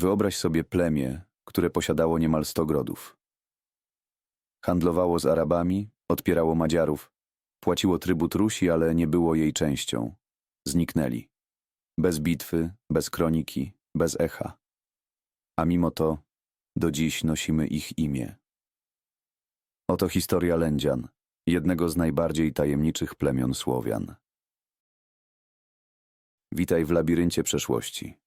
Wyobraź sobie plemię, które posiadało niemal sto grodów. Handlowało z Arabami, odpierało Madziarów, płaciło trybut Rusi, ale nie było jej częścią. Zniknęli. Bez bitwy, bez kroniki, bez echa. A mimo to do dziś nosimy ich imię. Oto historia Lędzian, jednego z najbardziej tajemniczych plemion Słowian. Witaj w labiryncie przeszłości.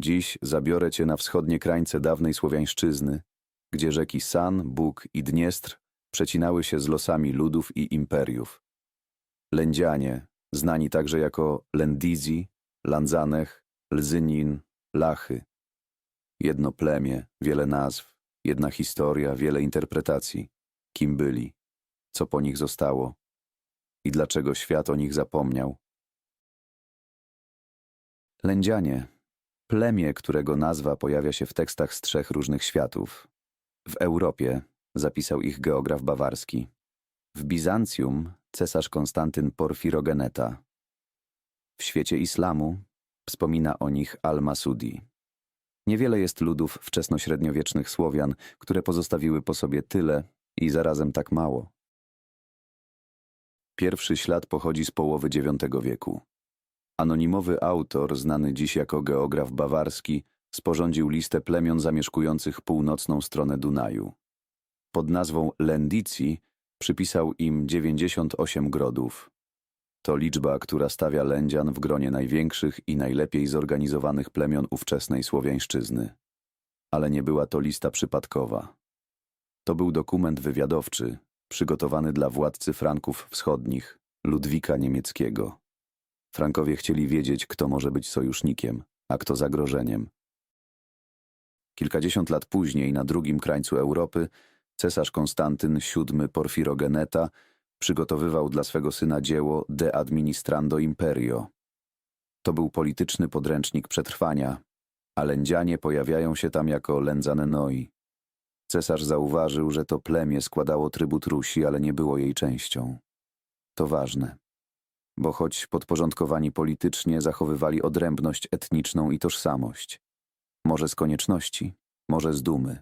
Dziś zabiorę cię na wschodnie krańce dawnej Słowiańszczyzny, gdzie rzeki San, Bóg i Dniestr przecinały się z losami ludów i imperiów. Lędzianie, znani także jako Lendizi, Landzanech, Lzynin, Lachy. Jedno plemię, wiele nazw, jedna historia, wiele interpretacji. Kim byli, co po nich zostało i dlaczego świat o nich zapomniał. Lędzianie, plemię, którego nazwa pojawia się w tekstach z trzech różnych światów. W Europie zapisał ich geograf bawarski. W Bizancjum cesarz Konstantyn Porfirogeneta. W świecie islamu wspomina o nich Al-Masudi. Niewiele jest ludów wczesnośredniowiecznych Słowian, które pozostawiły po sobie tyle i zarazem tak mało. Pierwszy ślad pochodzi z połowy IX wieku. Anonimowy autor, znany dziś jako geograf bawarski, sporządził listę plemion zamieszkujących północną stronę Dunaju. Pod nazwą Lendici przypisał im 98 grodów. To liczba, która stawia Lędzian w gronie największych i najlepiej zorganizowanych plemion ówczesnej Słowiańszczyzny. Ale nie była to lista przypadkowa. To był dokument wywiadowczy, przygotowany dla władcy Franków Wschodnich, Ludwika Niemieckiego. Frankowie chcieli wiedzieć, kto może być sojusznikiem, a kto zagrożeniem. Kilkadziesiąt lat później, na drugim krańcu Europy, cesarz Konstantyn VII Porfirogeneta przygotowywał dla swego syna dzieło De Administrando Imperio. To był polityczny podręcznik przetrwania, a lędzianie pojawiają się tam jako lędzanenoi. Cesarz zauważył, że to plemię składało trybut Rusi, ale nie było jej częścią. To ważne, bo choć podporządkowani politycznie zachowywali odrębność etniczną i tożsamość. Może z konieczności, może z dumy.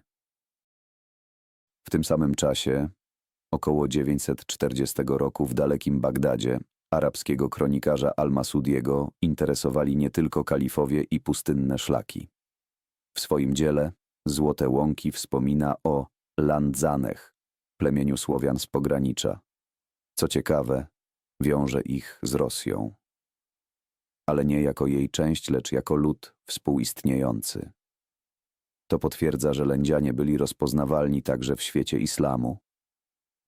W tym samym czasie, około 940 roku w dalekim Bagdadzie, arabskiego kronikarza Al-Masudiego interesowali nie tylko kalifowie i pustynne szlaki. W swoim dziele Złote Łąki wspomina o Landzanech, plemieniu Słowian z pogranicza. Co ciekawe, wiąże ich z Rosją. Ale nie jako jej część, lecz jako lud współistniejący. To potwierdza, że Lędzianie byli rozpoznawalni także w świecie islamu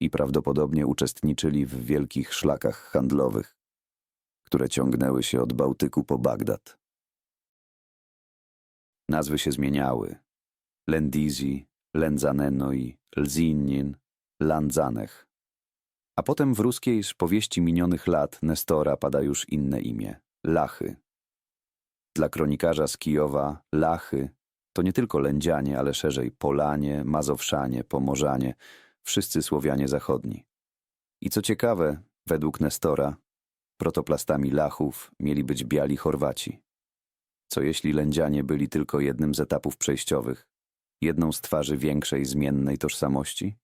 i prawdopodobnie uczestniczyli w wielkich szlakach handlowych, które ciągnęły się od Bałtyku po Bagdad. Nazwy się zmieniały. Lendizi, Lędzanenoi, Lzinin, Landzanech. A potem w ruskiej z powieści minionych lat Nestora pada już inne imię – Lachy. Dla kronikarza z Kijowa Lachy to nie tylko Lędzianie, ale szerzej Polanie, Mazowszanie, Pomorzanie, wszyscy Słowianie zachodni. I co ciekawe, według Nestora, protoplastami Lachów mieli być biali Chorwaci. Co jeśli Lędzianie byli tylko jednym z etapów przejściowych, jedną z twarzy większej zmiennej tożsamości?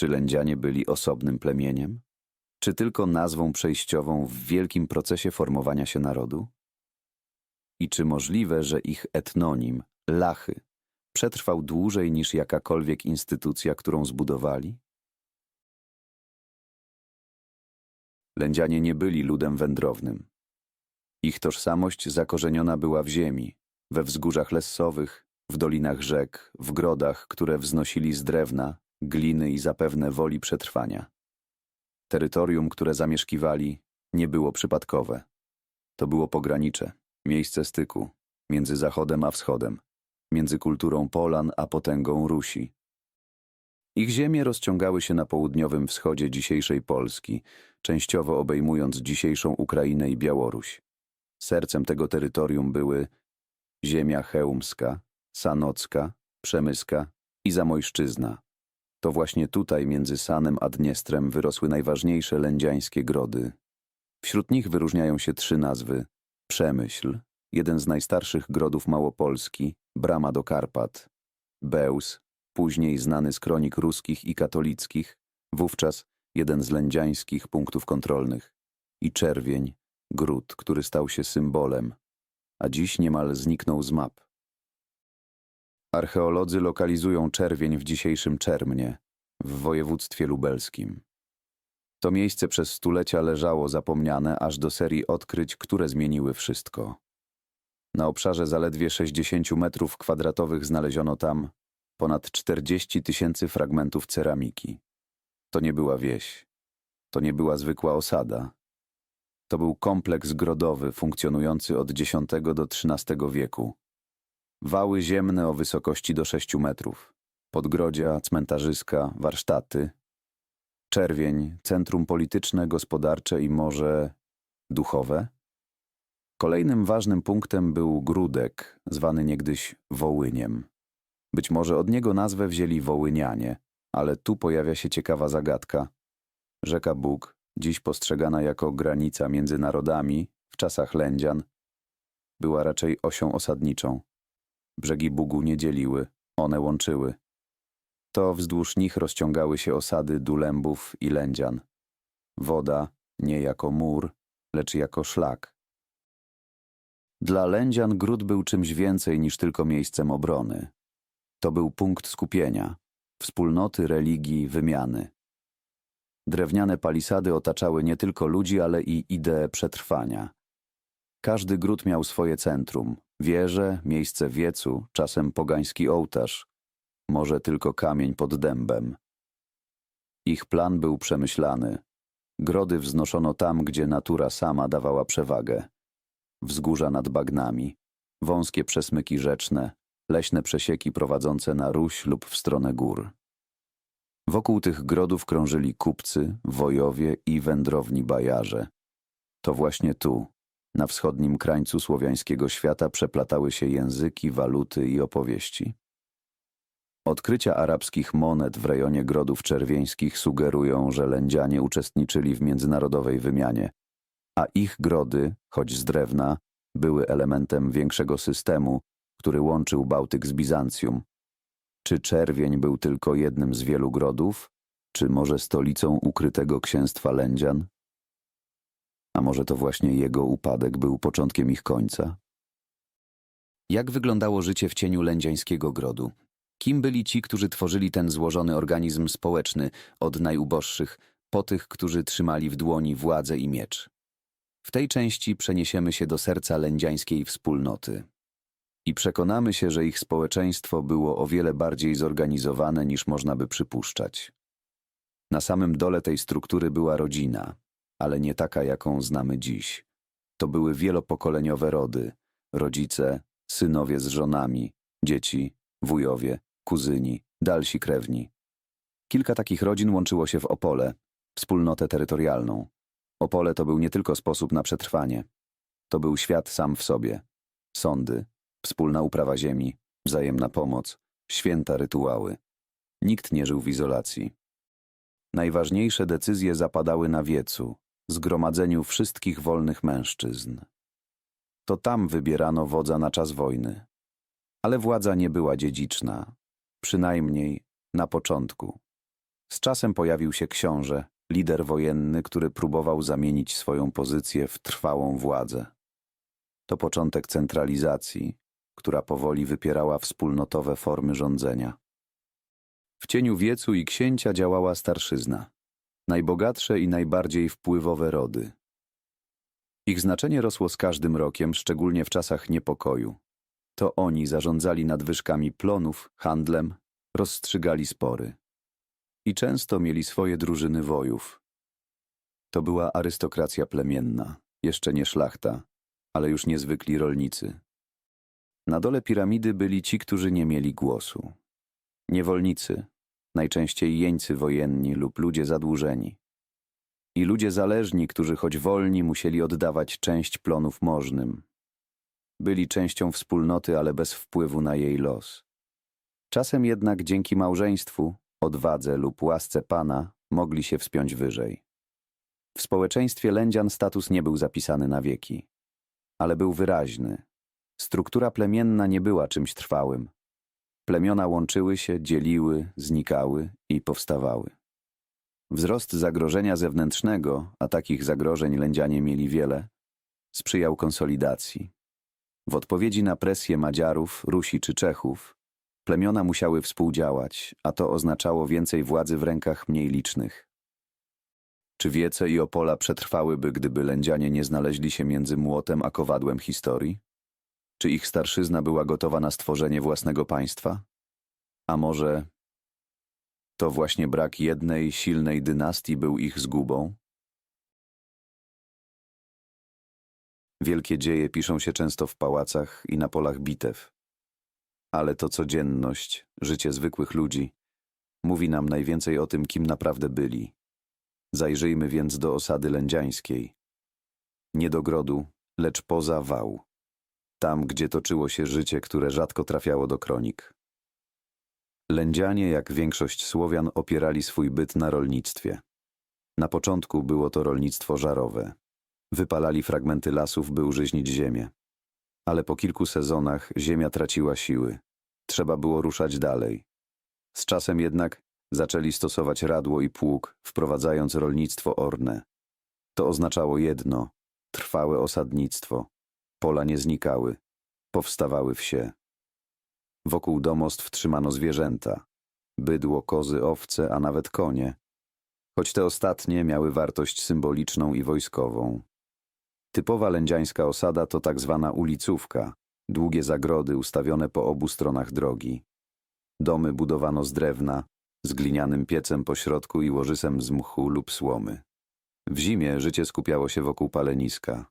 Czy Lędzianie byli osobnym plemieniem? Czy tylko nazwą przejściową w wielkim procesie formowania się narodu? I czy możliwe, że ich etnonim, Lachy, przetrwał dłużej niż jakakolwiek instytucja, którą zbudowali? Lędzianie nie byli ludem wędrownym. Ich tożsamość zakorzeniona była w ziemi, we wzgórzach lessowych, w dolinach rzek, w grodach, które wznosili z drewna, gliny i zapewne woli przetrwania. Terytorium, które zamieszkiwali, nie było przypadkowe. To było pogranicze, miejsce styku między Zachodem a Wschodem, między kulturą Polan a potęgą Rusi. Ich ziemie rozciągały się na południowym wschodzie dzisiejszej Polski, częściowo obejmując dzisiejszą Ukrainę i Białoruś. Sercem tego terytorium były ziemia chełmska, sanocka, przemyska i zamojszczyzna. To właśnie tutaj między Sanem a Dniestrem wyrosły najważniejsze lędziańskie grody. Wśród nich wyróżniają się trzy nazwy – Przemyśl, jeden z najstarszych grodów Małopolski, brama do Karpat, Bełz, później znany z kronik ruskich i katolickich, wówczas jeden z lędziańskich punktów kontrolnych, i czerwień, gród, który stał się symbolem, a dziś niemal zniknął z map. Archeolodzy lokalizują czerwień w dzisiejszym Czermnie, w województwie lubelskim. To miejsce przez stulecia leżało zapomniane aż do serii odkryć, które zmieniły wszystko. Na obszarze zaledwie 60 metrów kwadratowych znaleziono tam ponad 40 tysięcy fragmentów ceramiki. To nie była wieś. To nie była zwykła osada. To był kompleks grodowy funkcjonujący od X do XIII wieku. Wały ziemne o wysokości do 6 metrów. Podgrodzia, cmentarzyska, warsztaty. Czerwień, centrum polityczne, gospodarcze i może duchowe? Kolejnym ważnym punktem był Grudek, zwany niegdyś Wołyniem. Być może od niego nazwę wzięli Wołynianie, ale tu pojawia się ciekawa zagadka. Rzeka Bóg, dziś postrzegana jako granica między narodami w czasach Lędzian, była raczej osią osadniczą. Brzegi Bugu nie dzieliły, one łączyły. To wzdłuż nich rozciągały się osady Dulębów i Lędzian. Woda nie jako mur, lecz jako szlak. Dla Lędzian gród był czymś więcej niż tylko miejscem obrony. To był punkt skupienia, wspólnoty, religii, wymiany. Drewniane palisady otaczały nie tylko ludzi, ale i ideę przetrwania. Każdy gród miał swoje centrum, wieże, miejsce wiecu, czasem pogański ołtarz, może tylko kamień pod dębem. Ich plan był przemyślany. Grody wznoszono tam, gdzie natura sama dawała przewagę. Wzgórza nad bagnami, wąskie przesmyki rzeczne, leśne przesieki prowadzące na Ruś lub w stronę gór. Wokół tych grodów krążyli kupcy, wojowie i wędrowni bajarze. To właśnie tu, na wschodnim krańcu słowiańskiego świata przeplatały się języki, waluty i opowieści. Odkrycia arabskich monet w rejonie grodów czerwieńskich sugerują, że Lędzianie uczestniczyli w międzynarodowej wymianie, a ich grody, choć z drewna, były elementem większego systemu, który łączył Bałtyk z Bizancjum. Czy czerwień był tylko jednym z wielu grodów, czy może stolicą ukrytego księstwa Lędzian? A może to właśnie jego upadek był początkiem ich końca? Jak wyglądało życie w cieniu lędziańskiego grodu? Kim byli ci, którzy tworzyli ten złożony organizm społeczny od najuboższych, po tych, którzy trzymali w dłoni władzę i miecz? W tej części przeniesiemy się do serca lędziańskiej wspólnoty i przekonamy się, że ich społeczeństwo było o wiele bardziej zorganizowane niż można by przypuszczać. Na samym dole tej struktury była rodzina, ale nie taka, jaką znamy dziś. To były wielopokoleniowe rody, rodzice, synowie z żonami, dzieci, wujowie, kuzyni, dalsi krewni. Kilka takich rodzin łączyło się w Opole, wspólnotę terytorialną. Opole to był nie tylko sposób na przetrwanie. To był świat sam w sobie. Sądy, wspólna uprawa ziemi, wzajemna pomoc, święta rytuały. Nikt nie żył w izolacji. Najważniejsze decyzje zapadały na wiecu, zgromadzeniu wszystkich wolnych mężczyzn. To tam wybierano wodza na czas wojny. Ale władza nie była dziedziczna, przynajmniej na początku. Z czasem pojawił się książę, lider wojenny, który próbował zamienić swoją pozycję w trwałą władzę. To początek centralizacji, która powoli wypierała wspólnotowe formy rządzenia. W cieniu wiecu i księcia działała starszyzna, najbogatsze i najbardziej wpływowe rody. Ich znaczenie rosło z każdym rokiem, szczególnie w czasach niepokoju. To oni zarządzali nadwyżkami plonów, handlem, rozstrzygali spory. I często mieli swoje drużyny wojów. To była arystokracja plemienna, jeszcze nie szlachta, ale już niezwykli rolnicy. Na dole piramidy byli ci, którzy nie mieli głosu. Niewolnicy, najczęściej jeńcy wojenni lub ludzie zadłużeni. I ludzie zależni, którzy choć wolni musieli oddawać część plonów możnym. Byli częścią wspólnoty, ale bez wpływu na jej los. Czasem jednak dzięki małżeństwu, odwadze lub łasce Pana mogli się wspiąć wyżej. W społeczeństwie Lędzian status nie był zapisany na wieki, ale był wyraźny. Struktura plemienna nie była czymś trwałym. Plemiona łączyły się, dzieliły, znikały i powstawały. Wzrost zagrożenia zewnętrznego, a takich zagrożeń lędzianie mieli wiele, sprzyjał konsolidacji. W odpowiedzi na presję Madziarów, Rusi czy Czechów, plemiona musiały współdziałać, a to oznaczało więcej władzy w rękach mniej licznych. Czy Wiece i Opola przetrwałyby, gdyby lędzianie nie znaleźli się między młotem a kowadłem historii? Czy ich starszyzna była gotowa na stworzenie własnego państwa? A może to właśnie brak jednej silnej dynastii był ich zgubą? Wielkie dzieje piszą się często w pałacach i na polach bitew. Ale to codzienność, życie zwykłych ludzi, mówi nam najwięcej o tym, kim naprawdę byli. Zajrzyjmy więc do osady lędziańskiej. Nie do grodu, lecz poza wał. Tam, gdzie toczyło się życie, które rzadko trafiało do kronik. Lędzianie, jak większość Słowian, opierali swój byt na rolnictwie. Na początku było to rolnictwo żarowe. Wypalali fragmenty lasów, by użyźnić ziemię. Ale po kilku sezonach ziemia traciła siły. Trzeba było ruszać dalej. Z czasem jednak zaczęli stosować radło i pług, wprowadzając rolnictwo orne. To oznaczało jedno – trwałe osadnictwo. Pola nie znikały. Powstawały wsie. Wokół domostw trzymano zwierzęta. Bydło, kozy, owce, a nawet konie. Choć te ostatnie miały wartość symboliczną i wojskową. Typowa lędziańska osada to tak zwana ulicówka, długie zagrody ustawione po obu stronach drogi. Domy budowano z drewna, z glinianym piecem po środku i łożysem z mchu lub słomy. W zimie życie skupiało się wokół paleniska.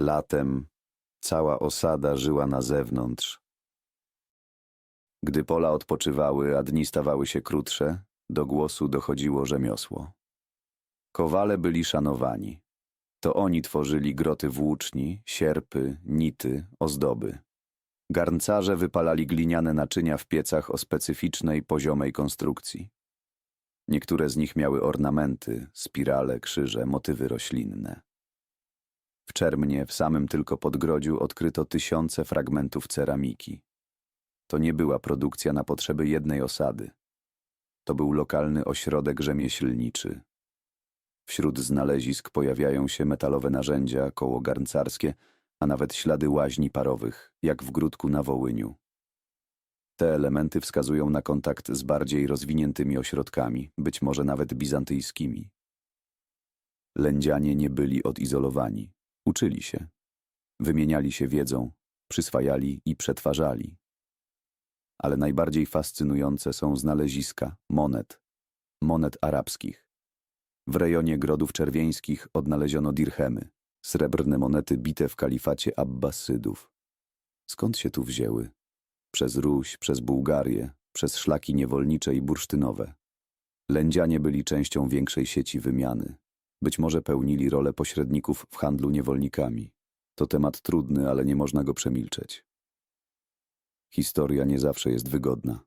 Latem cała osada żyła na zewnątrz. Gdy pola odpoczywały, a dni stawały się krótsze, do głosu dochodziło rzemiosło. Kowale byli szanowani. To oni tworzyli groty włóczni, sierpy, nity, ozdoby. Garncarze wypalali gliniane naczynia w piecach o specyficznej, poziomej konstrukcji. Niektóre z nich miały ornamenty, spirale, krzyże, motywy roślinne. W Czermnie, w samym tylko Podgrodziu, odkryto tysiące fragmentów ceramiki. To nie była produkcja na potrzeby jednej osady. To był lokalny ośrodek rzemieślniczy. Wśród znalezisk pojawiają się metalowe narzędzia, koło garncarskie, a nawet ślady łaźni parowych, jak w Gródku na Wołyniu. Te elementy wskazują na kontakt z bardziej rozwiniętymi ośrodkami, być może nawet bizantyjskimi. Lędzianie nie byli odizolowani. Uczyli się. Wymieniali się wiedzą, przyswajali i przetwarzali. Ale najbardziej fascynujące są znaleziska monet, monet arabskich. W rejonie Grodów Czerwieńskich odnaleziono dirhemy, srebrne monety bite w kalifacie Abbasydów. Skąd się tu wzięły? Przez Ruś, przez Bułgarię, przez szlaki niewolnicze i bursztynowe. Lędzianie byli częścią większej sieci wymiany. Być może pełnili rolę pośredników w handlu niewolnikami. To temat trudny, ale nie można go przemilczeć. Historia nie zawsze jest wygodna.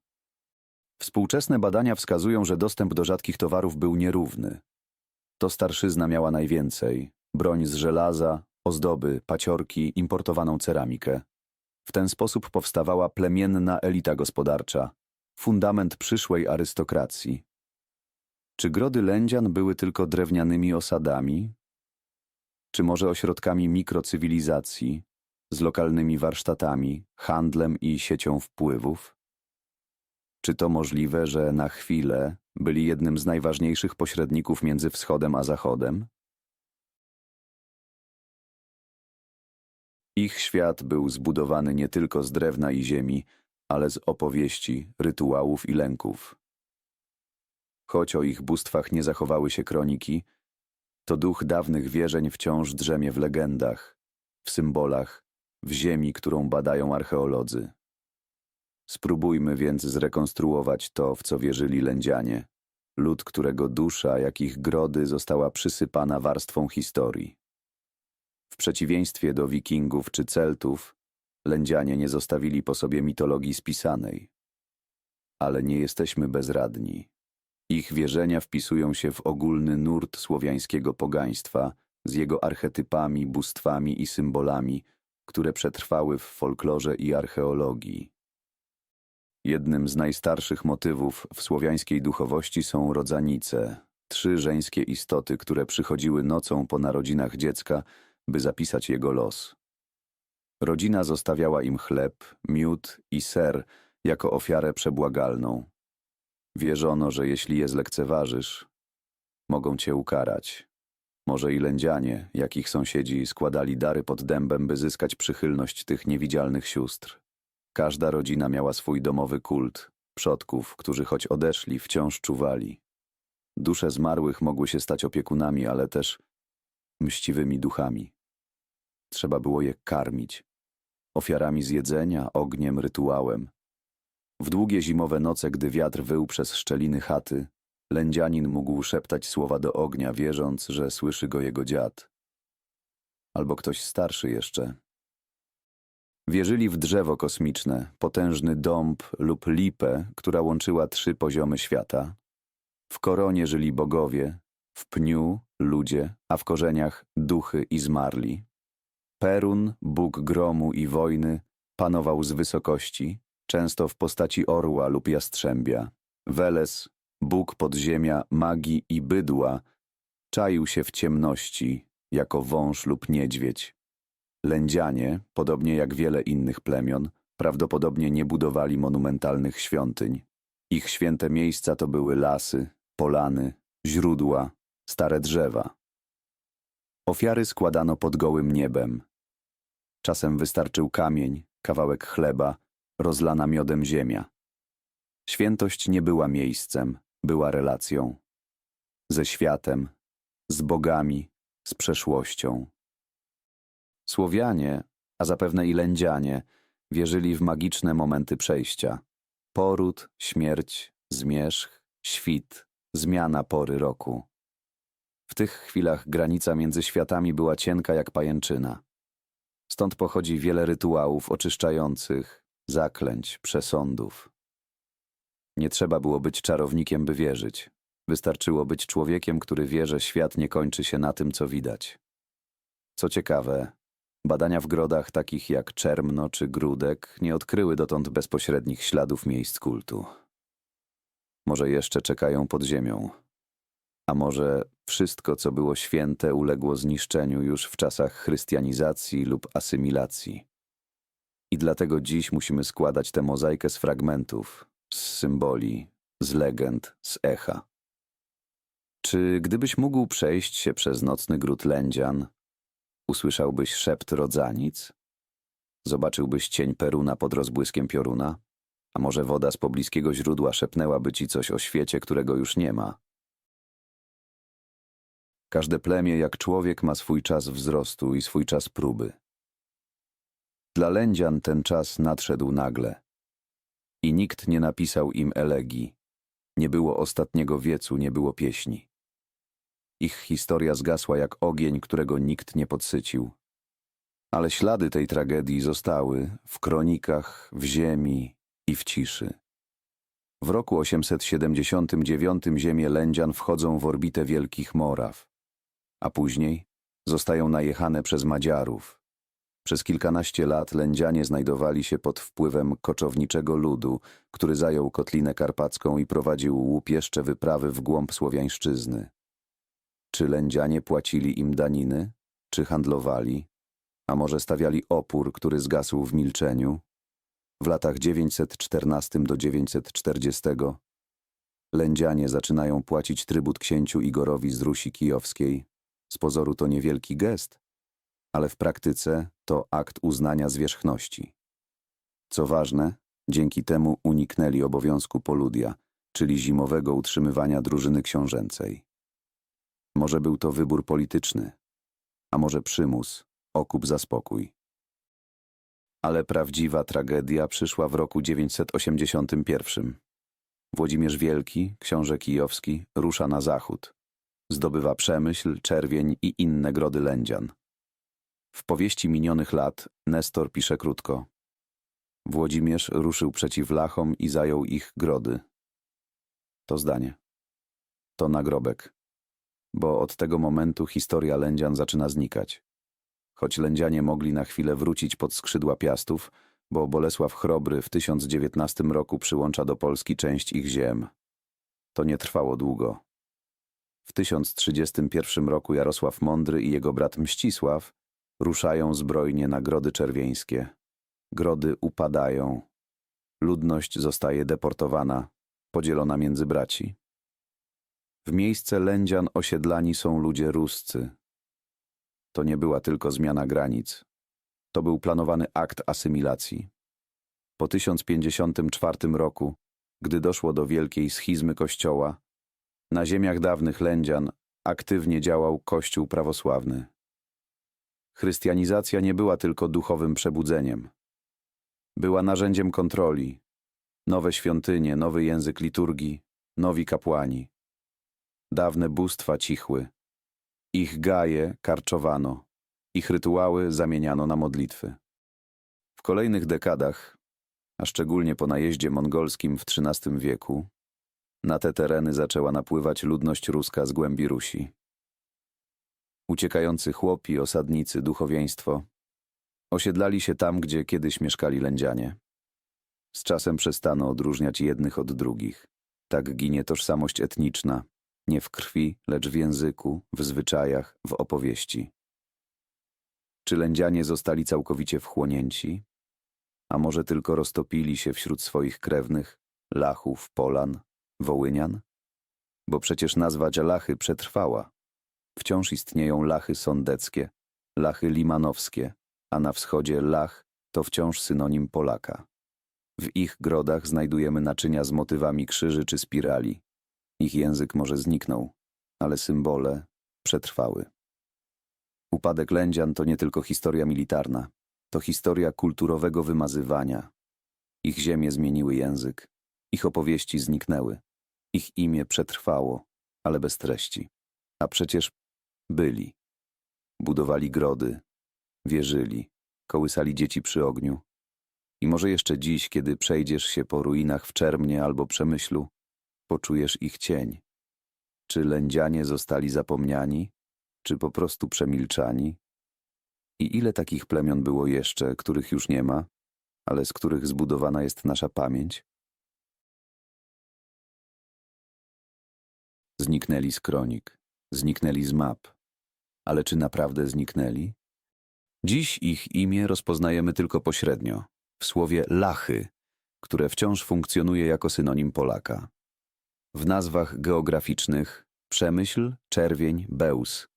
Współczesne badania wskazują, że dostęp do rzadkich towarów był nierówny. To starszyzna miała najwięcej broń z żelaza, ozdoby, paciorki, importowaną ceramikę. W ten sposób powstawała plemienna elita gospodarcza, fundament przyszłej arystokracji. Czy grody Lędzian były tylko drewnianymi osadami? Czy może ośrodkami mikrocywilizacji, z lokalnymi warsztatami, handlem i siecią wpływów? Czy to możliwe, że na chwilę byli jednym z najważniejszych pośredników między wschodem a zachodem? Ich świat był zbudowany nie tylko z drewna i ziemi, ale z opowieści, rytuałów i lęków. Choć o ich bóstwach nie zachowały się kroniki, to duch dawnych wierzeń wciąż drzemie w legendach, w symbolach, w ziemi, którą badają archeolodzy. Spróbujmy więc zrekonstruować to, w co wierzyli lędzianie, lud, którego dusza, jak ich grody, została przysypana warstwą historii. W przeciwieństwie do wikingów czy celtów, lędzianie nie zostawili po sobie mitologii spisanej. Ale nie jesteśmy bezradni. Ich wierzenia wpisują się w ogólny nurt słowiańskiego pogaństwa z jego archetypami, bóstwami i symbolami, które przetrwały w folklorze i archeologii. Jednym z najstarszych motywów w słowiańskiej duchowości są rodzanice, trzy żeńskie istoty, które przychodziły nocą po narodzinach dziecka, by zapisać jego los. Rodzina zostawiała im chleb, miód i ser jako ofiarę przebłagalną. Wierzono, że jeśli je zlekceważysz, mogą cię ukarać. Może i lędzianie, jak ich sąsiedzi, składali dary pod dębem, by zyskać przychylność tych niewidzialnych sióstr. Każda rodzina miała swój domowy kult, przodków, którzy choć odeszli, wciąż czuwali. Dusze zmarłych mogły się stać opiekunami, ale też mściwymi duchami. Trzeba było je karmić. Ofiarami zjedzenia, ogniem, rytuałem. W długie zimowe noce, gdy wiatr wył przez szczeliny chaty, lędzianin mógł szeptać słowa do ognia, wierząc, że słyszy go jego dziad. Albo ktoś starszy jeszcze. Wierzyli w drzewo kosmiczne, potężny dąb lub lipę, która łączyła trzy poziomy świata. W koronie żyli bogowie, w pniu ludzie, a w korzeniach duchy i zmarli. Perun, bóg gromu i wojny, panował z wysokości, często w postaci orła lub jastrzębia. Weles, bóg podziemia, magii i bydła, czaił się w ciemności, jako wąż lub niedźwiedź. Lędzianie, podobnie jak wiele innych plemion, prawdopodobnie nie budowali monumentalnych świątyń. Ich święte miejsca to były lasy, polany, źródła, stare drzewa. Ofiary składano pod gołym niebem. Czasem wystarczył kamień, kawałek chleba, rozlana miodem ziemia. Świętość nie była miejscem, była relacją. Ze światem, z bogami, z przeszłością. Słowianie, a zapewne i Lędzianie, wierzyli w magiczne momenty przejścia. Poród, śmierć, zmierzch, świt, zmiana pory roku. W tych chwilach granica między światami była cienka jak pajęczyna. Stąd pochodzi wiele rytuałów oczyszczających, zaklęć, przesądów. Nie trzeba było być czarownikiem, by wierzyć. Wystarczyło być człowiekiem, który wie, że świat nie kończy się na tym, co widać. Co ciekawe, badania w grodach takich jak Czermno czy Grudek nie odkryły dotąd bezpośrednich śladów miejsc kultu. Może jeszcze czekają pod ziemią. A może wszystko, co było święte, uległo zniszczeniu już w czasach chrystianizacji lub asymilacji. I dlatego dziś musimy składać tę mozaikę z fragmentów, z symboli, z legend, z echa. Czy gdybyś mógł przejść się przez nocny gród lędzian, usłyszałbyś szept rodzanic? Zobaczyłbyś cień peruna pod rozbłyskiem pioruna? A może woda z pobliskiego źródła szepnęłaby ci coś o świecie, którego już nie ma? Każde plemię, jak człowiek, ma swój czas wzrostu i swój czas próby. Dla Lędzian ten czas nadszedł nagle. I nikt nie napisał im elegii. Nie było ostatniego wiecu, nie było pieśni. Ich historia zgasła jak ogień, którego nikt nie podsycił. Ale ślady tej tragedii zostały w kronikach, w ziemi i w ciszy. W roku 879 ziemie Lędzian wchodzą w orbitę Wielkich Moraw, a później zostają najechane przez Madziarów. Przez kilkanaście lat Lędzianie znajdowali się pod wpływem koczowniczego ludu, który zajął Kotlinę Karpacką i prowadził łupieszcze wyprawy w głąb Słowiańszczyzny. Czy Lędzianie płacili im daniny? Czy handlowali? A może stawiali opór, który zgasł w milczeniu? W latach 914 do 940 Lędzianie zaczynają płacić trybut księciu Igorowi z Rusi Kijowskiej. Z pozoru to niewielki gest, ale w praktyce to akt uznania zwierzchności. Co ważne, dzięki temu uniknęli obowiązku poludia, czyli zimowego utrzymywania drużyny książęcej. Może był to wybór polityczny, a może przymus, okup za spokój. Ale prawdziwa tragedia przyszła w roku 981. Włodzimierz Wielki, książę kijowski, rusza na zachód. Zdobywa Przemyśl, Czerwień i inne grody Lędzian. W powieści minionych lat Nestor pisze krótko. Włodzimierz ruszył przeciw Lachom i zajął ich grody. To zdanie. To nagrobek. Bo od tego momentu historia Lędzian zaczyna znikać. choć Lędzianie mogli na chwilę wrócić pod skrzydła Piastów, bo Bolesław Chrobry w 1019 roku przyłącza do Polski część ich ziem. To nie trwało długo. W 1031 roku Jarosław Mądry i jego brat Mścisław ruszają zbrojnie na Grody Czerwieńskie. Grody upadają. Ludność zostaje deportowana, podzielona między braci. W miejsce Lędzian osiedlani są ludzie ruscy. To nie była tylko zmiana granic. To był planowany akt asymilacji. Po 1054 roku, gdy doszło do wielkiej schizmy kościoła, na ziemiach dawnych Lędzian aktywnie działał Kościół prawosławny. Chrystianizacja nie była tylko duchowym przebudzeniem. Była narzędziem kontroli. Nowe świątynie, nowy język liturgii, nowi kapłani. Dawne bóstwa cichły. Ich gaje karczowano, ich rytuały zamieniano na modlitwy. W kolejnych dekadach, a szczególnie po najeździe mongolskim w XIII wieku, na te tereny zaczęła napływać ludność ruska z głębi Rusi. Uciekający chłopi, osadnicy, duchowieństwo osiedlali się tam, gdzie kiedyś mieszkali Lędzianie. Z czasem przestano odróżniać jednych od drugich. Tak ginie tożsamość etniczna, nie w krwi, lecz w języku, w zwyczajach, w opowieści. Czy Lędzianie zostali całkowicie wchłonięci? A może tylko roztopili się wśród swoich krewnych, Lachów, Polan, Wołynian? Bo przecież nazwa Dzialachy przetrwała. Wciąż istnieją Lachy sądeckie, Lachy limanowskie, a na wschodzie Lach to wciąż synonim Polaka. W ich grodach znajdujemy naczynia z motywami krzyży czy spirali. Ich język może zniknął, ale symbole przetrwały. Upadek Lędzian to nie tylko historia militarna, to historia kulturowego wymazywania. Ich ziemie zmieniły język, ich opowieści zniknęły, ich imię przetrwało, ale bez treści. A przecież byli. Budowali grody, wierzyli, kołysali dzieci przy ogniu. I może jeszcze dziś, kiedy przejdziesz się po ruinach w Czermnie albo Przemyślu, poczujesz ich cień. Czy lędzianie zostali zapomniani, czy po prostu przemilczani? I ile takich plemion było jeszcze, których już nie ma, ale z których zbudowana jest nasza pamięć? Zniknęli z kronik, zniknęli z map. Ale czy naprawdę zniknęli? Dziś ich imię rozpoznajemy tylko pośrednio, w słowie lachy, które wciąż funkcjonuje jako synonim Polaka. W nazwach geograficznych Przemyśl, Czerwień, Bełs,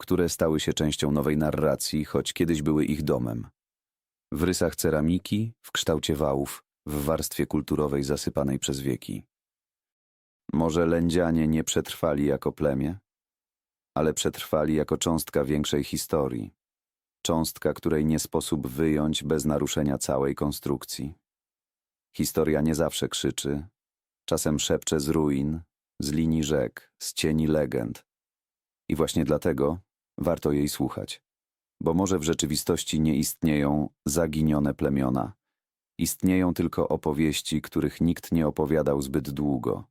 które stały się częścią nowej narracji, choć kiedyś były ich domem. W rysach ceramiki, w kształcie wałów, w warstwie kulturowej zasypanej przez wieki. Może lędzianie nie przetrwali jako plemię, ale przetrwali jako cząstka większej historii. Cząstka, której nie sposób wyjąć bez naruszenia całej konstrukcji. Historia nie zawsze krzyczy, czasem szepcze z ruin, z linii rzek, z cieni legend. I właśnie dlatego warto jej słuchać. Bo może w rzeczywistości nie istnieją zaginione plemiona. Istnieją tylko opowieści, których nikt nie opowiadał zbyt długo.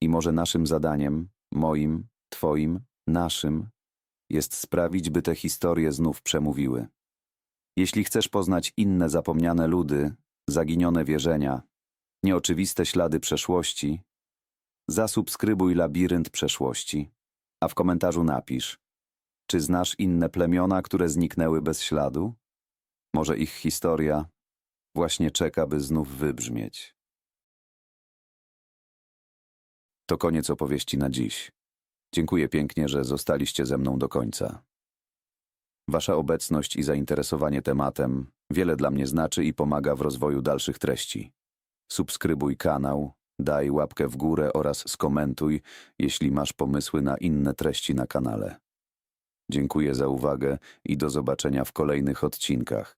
I może naszym zadaniem, moim, twoim, naszym, jest sprawić, by te historie znów przemówiły. Jeśli chcesz poznać inne zapomniane ludy, zaginione wierzenia, nieoczywiste ślady przeszłości, zasubskrybuj labirynt przeszłości, a w komentarzu napisz, czy znasz inne plemiona, które zniknęły bez śladu? Może ich historia właśnie czeka, by znów wybrzmieć. To koniec opowieści na dziś. Dziękuję pięknie, że zostaliście ze mną do końca. Wasza obecność i zainteresowanie tematem wiele dla mnie znaczy i pomaga w rozwoju dalszych treści. Subskrybuj kanał, daj łapkę w górę oraz skomentuj, jeśli masz pomysły na inne treści na kanale. Dziękuję za uwagę i do zobaczenia w kolejnych odcinkach.